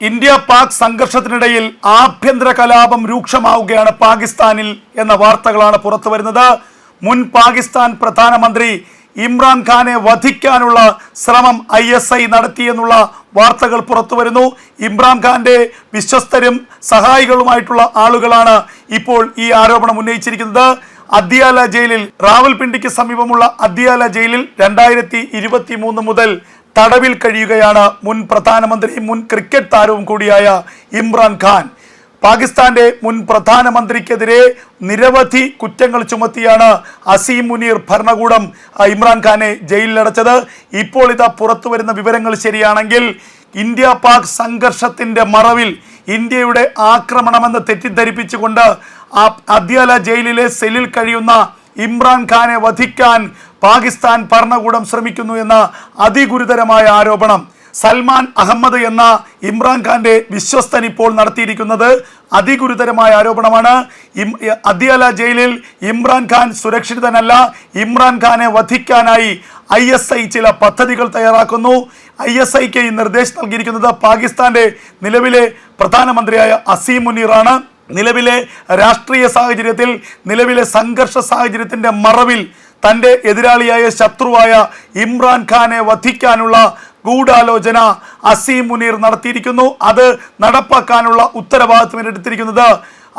India Pak സംഘർഷത്തിനിടയിൽ ആഭ്യന്തര കലാപം രൂക്ഷമാവുകയാണ് പാകിസ്ഥാനിൽ എന്ന വാർത്തകളാണ് പുറത്തു വരുന്നത് മുൻ പാകിസ്ഥാൻ പ്രധാനമന്ത്രി ഇമ്രാൻഖാനെ വധിക്കാനുള്ള ശ്രമം ഐ എസ് ഐ നടത്തിയെന്നുള്ള വാർത്തകൾ പുറത്തു വരുന്നു ഇമ്രാൻഖാന്റെ വിശ്വസ്തരും സഹായികളുമായിട്ടുള്ള ആളുകളാണ് ഇപ്പോൾ ഈ ആരോപണം ഉന്നയിച്ചിരിക്കുന്നത്. അദ്യാല ജയിലിൽ റാവൽപിണ്ടിക്ക് സമീപമുള്ള അദ്യാല ജയിലിൽ രണ്ടായിരത്തി ഇരുപത്തി മൂന്ന് മുതൽ തടവിൽ കഴിയുകയാണ് മുൻ പ്രധാനമന്ത്രിയും മുൻ ക്രിക്കറ്റ് താരവും കൂടിയായ ഇമ്രാൻ ഖാൻ. പാകിസ്ഥാന്റെ മുൻ പ്രധാനമന്ത്രിക്കെതിരെ നിരവധി കുറ്റങ്ങൾ ചുമത്തിയാണ് അസീം മുനീർ ഭരണകൂടം ഇമ്രാൻഖാനെ ജയിലിലടച്ചത്. ഇപ്പോൾ ഇതാ പുറത്തു വരുന്ന വിവരങ്ങൾ ശരിയാണെങ്കിൽ ഇന്ത്യ പാക് സംഘർഷത്തിന്റെ മറവിൽ ഇന്ത്യയുടെ ആക്രമണമെന്ന് തെറ്റിദ്ധരിപ്പിച്ചുകൊണ്ട് അദ്യാല ജയിലിലെ സെല്ലിൽ കഴിയുന്ന ഇമ്രാൻഖാനെ വധിക്കാൻ പാകിസ്ഥാൻ ഭരണകൂടം ശ്രമിക്കുന്നു എന്ന അതിഗുരുതരമായ ആരോപണം. സൽമാൻ അഹമ്മദ് എന്ന ഇമ്രാൻഖാന്റെ വിശ്വസ്തൻ ഇപ്പോൾ നടത്തിയിരിക്കുന്നത് അതിഗുരുതരമായ ആരോപണമാണ്. അദിയാല ജയിലിൽ ഇമ്രാൻഖാൻ സുരക്ഷിതനല്ല ഇമ്രാൻഖാനെ വധിക്കാനായി ഐ എസ് ഐ ചില പദ്ധതികൾ തയ്യാറാക്കുന്നു. ഐ എസ് ഐക്ക് ഈ നിർദ്ദേശം നൽകിയിരിക്കുന്നത് പാകിസ്ഥാന്റെ നിലവിലെ പ്രധാനമന്ത്രിയായ അസീം മുനീറാണ്. നിലവിലെ രാഷ്ട്രീയ സാഹചര്യത്തിൽ നിലവിലെ സംഘർഷ സാഹചര്യത്തിന്റെ മറവിൽ തന്റെ എതിരാളിയായ ശത്രുവായ ഇമ്രാൻഖാനെ വധിക്കാനുള്ള ഗൂഢാലോചന അസീം മുനീർ നടത്തിയിരിക്കുന്നു. അത് നടപ്പാക്കാനുള്ള ഉത്തരവാദിത്വം എടുത്തിരിക്കുന്നത്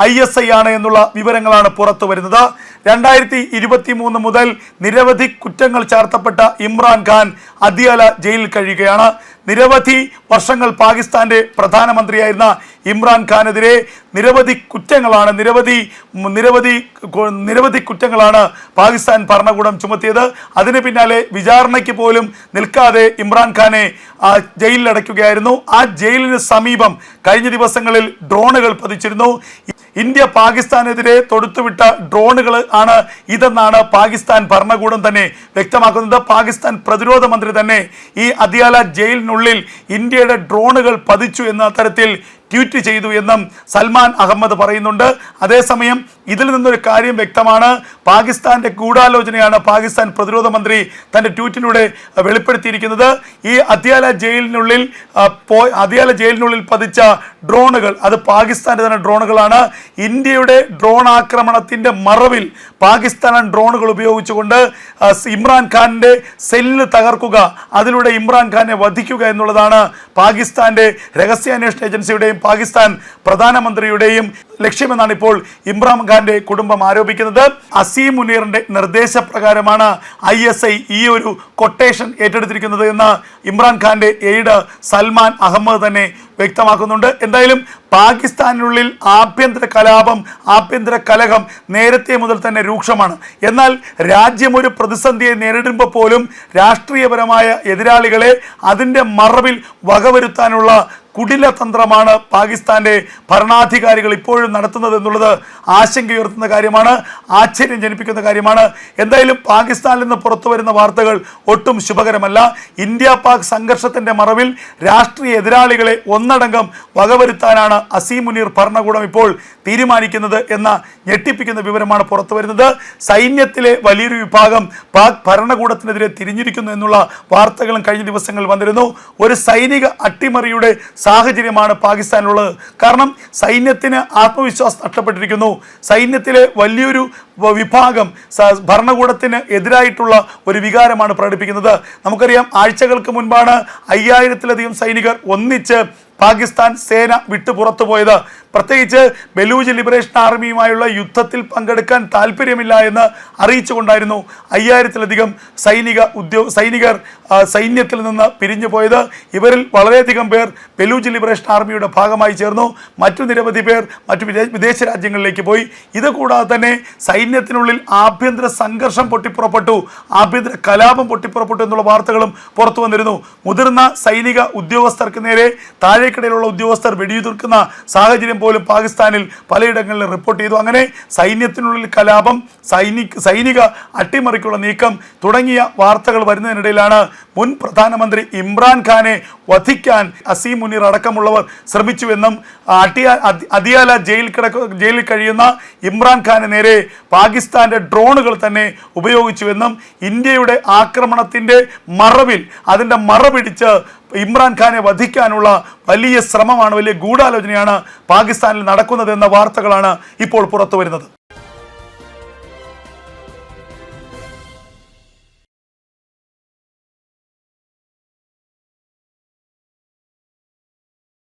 ഐ എസ് ഐ ആണ് എന്നുള്ള വിവരങ്ങളാണ് പുറത്തു വരുന്നത് രണ്ടായിരത്തി ഇരുപത്തി മൂന്ന് മുതൽ നിരവധി കുറ്റങ്ങൾ ചാർത്തപ്പെട്ട ഇമ്രാൻഖാൻ അദിയാല ജയിലിൽ കഴിയുകയാണ്. നിരവധി വർഷങ്ങൾ പാകിസ്ഥാന്റെ പ്രധാനമന്ത്രിയായിരുന്ന ഇമ്രാൻഖാനെതിരെ നിരവധി കുറ്റങ്ങളാണ് നിരവധി നിരവധി നിരവധി കുറ്റങ്ങളാണ് പാകിസ്ഥാൻ ഭരണകൂടം ചുമത്തിയത്. അതിന് പിന്നാലെ വിചാരണയ്ക്ക് പോലും നിൽക്കാതെ ഇമ്രാൻഖാനെ ജയിലിലടയ്ക്കുകയായിരുന്നു. ആ ജയിലിന് സമീപം കഴിഞ്ഞ ദിവസങ്ങളിൽ ഡ്രോണുകൾ പതിച്ചിരുന്നു. ഇന്ത്യ പാകിസ്ഥാനെതിരെ തൊടുത്തുവിട്ട ഡ്രോണുകൾ ആണ് ഇതെന്നാണ് പാകിസ്ഥാൻ ഭരണകൂടം തന്നെ വ്യക്തമാക്കുന്നത്. പാകിസ്ഥാൻ പ്രതിരോധ മന്ത്രി തന്നെ ഈ അതിയാല ജയിലിനുള്ളിൽ ഇന്ത്യയുടെ ഡ്രോണുകൾ പതിച്ചു എന്ന തരത്തിൽ ട്വീറ്റ് ചെയ്തു എന്നും സൽമാൻ അഹമ്മദ് പറയുന്നുണ്ട്. അതേസമയം ഇതിൽ നിന്നൊരു കാര്യം വ്യക്തമാണ്. പാകിസ്ഥാന്റെ ഗൂഢാലോചനയാണ് പാകിസ്ഥാൻ പ്രതിരോധ മന്ത്രി തന്റെ ട്വീറ്റിലൂടെ വെളിപ്പെടുത്തിയിരിക്കുന്നത്. ഈ അതിയാല ജയിലിനുള്ളിൽ അതിയാല ജയിലിനുള്ളിൽ പതിച്ച ഡ്രോണുകൾ അത് പാകിസ്ഥാന്റെ തന്നെ ഡ്രോണുകളാണ്. ഇന്ത്യയുടെ ഡ്രോൺ ആക്രമണത്തിന്റെ മറവിൽ പാകിസ്ഥാൻ ഡ്രോണുകൾ ഉപയോഗിച്ചുകൊണ്ട് അഹ്, ഇമ്രാൻഖാന്റെ സെല്ല് തകർക്കുക അതിലൂടെ ഇമ്രാൻഖാനെ വധിക്കുക എന്നുള്ളതാണ് പാകിസ്ഥാന്റെ രഹസ്യാന്വേഷണ ഏജൻസിയുടെയും പാകിസ്ഥാൻ പ്രധാനമന്ത്രിയുടെയും ലക്ഷ്യമെന്നാണ് ഇപ്പോൾ ഇമ്രാൻഖാന്റെ കുടുംബം ആരോപിക്കുന്നത്. അസീം മുനീറിന്റെ നിർദ്ദേശപ്രകാരമാണ് ഐ എസ് ഐ ഈ ഒരു കൊട്ടേഷൻ ഏറ്റെടുത്തിരിക്കുന്നത് എന്ന് ഇമ്രാൻഖാന്റെ എയ്ഡ് സൽമാൻ അഹമ്മദ് തന്നെ വ്യക്തമാക്കുന്നുണ്ട്. എന്തായാലും പാകിസ്ഥാനിനുള്ളിൽ ആഭ്യന്തര കലാപം ആഭ്യന്തര കലഹം നേരത്തെ മുതൽ തന്നെ രൂക്ഷമാണ്. എന്നാൽ രാജ്യം ഒരു പ്രതിസന്ധിയെ നേരിടുമ്പോൾ പോലും രാഷ്ട്രീയപരമായ എതിരാളികളെ അതിന്റെ മറവിൽ വകവരുത്താനുള്ള കുടിലതന്ത്രമാണ് പാകിസ്ഥാന്റെ ഭരണാധികാരികൾ ഇപ്പോഴും നടത്തുന്നത് എന്നുള്ളത് ആശങ്കയുയർത്തുന്ന കാര്യമാണ് ആശ്ചര്യം ജനിപ്പിക്കുന്ന കാര്യമാണ്. എന്തായാലും പാകിസ്ഥാനിൽ നിന്ന് പുറത്തു വരുന്ന വാർത്തകൾ ഒട്ടും ശുഭകരമല്ല. ഇന്ത്യ പാക് സംഘർഷത്തിന്റെ മറവിൽ രാഷ്ട്രീയ എതിരാളികളെ ഒന്നടങ്കം വകവരുത്താനാണ് അസീം മുനീർ ഭരണകൂടം ഇപ്പോൾ തീരുമാനിക്കുന്നത് എന്ന ഞെട്ടിപ്പിക്കുന്ന വിവരമാണ് പുറത്തു വരുന്നത്. സൈന്യത്തിലെ വലിയൊരു വിഭാഗം പാക് ഭരണകൂടത്തിനെതിരെ തിരിഞ്ഞിരിക്കുന്നു എന്നുള്ള വാർത്തകളും കഴിഞ്ഞ ദിവസങ്ങളിൽ വന്നിരുന്നു. ഒരു സൈനിക അട്ടിമറിയുടെ സാഹചര്യമാണ് പാകിസ്ഥാനിലുള്ളത്. കാരണം സൈന്യത്തിന് ആത്മവിശ്വാസം നഷ്ടപ്പെട്ടിരിക്കുന്നു. സൈന്യത്തിലെ വലിയൊരു വിഭാഗം ഭരണകൂടത്തിന് എതിരായിട്ടുള്ള ഒരു വികാരമാണ് പ്രകടിപ്പിക്കുന്നത്. നമുക്കറിയാം ആഴ്ചകൾക്ക് മുൻപാണ് അയ്യായിരത്തിലധികം സൈനികർ ഒന്നിച്ച് പാകിസ്ഥാൻ സേന വിട്ടു പുറത്തു പോയത് പ്രത്യേകിച്ച് ബലൂജ് ലിബറേഷൻ ആർമിയുമായുള്ള യുദ്ധത്തിൽ പങ്കെടുക്കാൻ താല്പര്യമില്ല എന്ന് അറിയിച്ചുകൊണ്ടായിരുന്നു അയ്യായിരത്തിലധികം സൈനിക ഉദ്യോഗ സൈനികർ സൈന്യത്തിൽ നിന്ന് പിരിഞ്ഞു പോയത്. ഇവരിൽ വളരെയധികം പേർ ബലൂജ് ലിബറേഷൻ ആർമിയുടെ ഭാഗമായി ചേർന്നു. മറ്റു നിരവധി പേർ മറ്റു വിദേശ രാജ്യങ്ങളിലേക്ക് പോയി. ഇതുകൂടാതെ തന്നെ സൈന്യത്തിനുള്ളിൽ ആഭ്യന്തര സംഘർഷം പൊട്ടിപ്പുറപ്പെട്ടു. ആഭ്യന്തര കലാപം പൊട്ടിപ്പുറപ്പെട്ടു എന്നുള്ള വാർത്തകളും പുറത്തു വന്നിരുന്നു മുതിർന്ന സൈനിക ഉദ്യോഗസ്ഥർക്ക് നേരെ താഴേക്കിടയിലുള്ള ഉദ്യോഗസ്ഥർ വെടിയുതിർക്കുന്ന സാഹചര്യം പോലും പാകിസ്ഥാനിൽ പലയിടങ്ങളിലും റിപ്പോർട്ട് ചെയ്തു. അങ്ങനെ സൈന്യത്തിനുള്ളിൽ കലാപം സൈനിക സൈനിക അട്ടിമറിക്കുള്ള നീക്കം തുടങ്ങിയ വാർത്തകൾ വരുന്നതിനിടയിലാണ് മുൻ പ്രധാനമന്ത്രി ഇമ്രാൻഖാനെ വധിക്കാൻ അസീം മുനീർ അടക്കമുള്ളവർ ശ്രമിച്ചുവെന്നും അട്ടിയ അതിയാല ജയിൽ കിടക്ക ജയിലിൽ കഴിയുന്ന ഇമ്രാൻഖാന് നേരെ പാകിസ്ഥാന്റെ ഡ്രോണുകൾ തന്നെ ഉപയോഗിച്ചുവെന്നും ഇന്ത്യയുടെ ആക്രമണത്തിന്റെ മറവിൽ അതിന്റെ മറപിടിച്ച് ഇമ്രാൻഖാനെ വധിക്കാനുള്ള വലിയ ശ്രമമാണ് വലിയ ഗൂഢാലോചനയാണ് പാകിസ്ഥാനിൽ നടക്കുന്നതെന്ന വാർത്തകളാണ് ഇപ്പോൾ പുറത്തു വരുന്നത്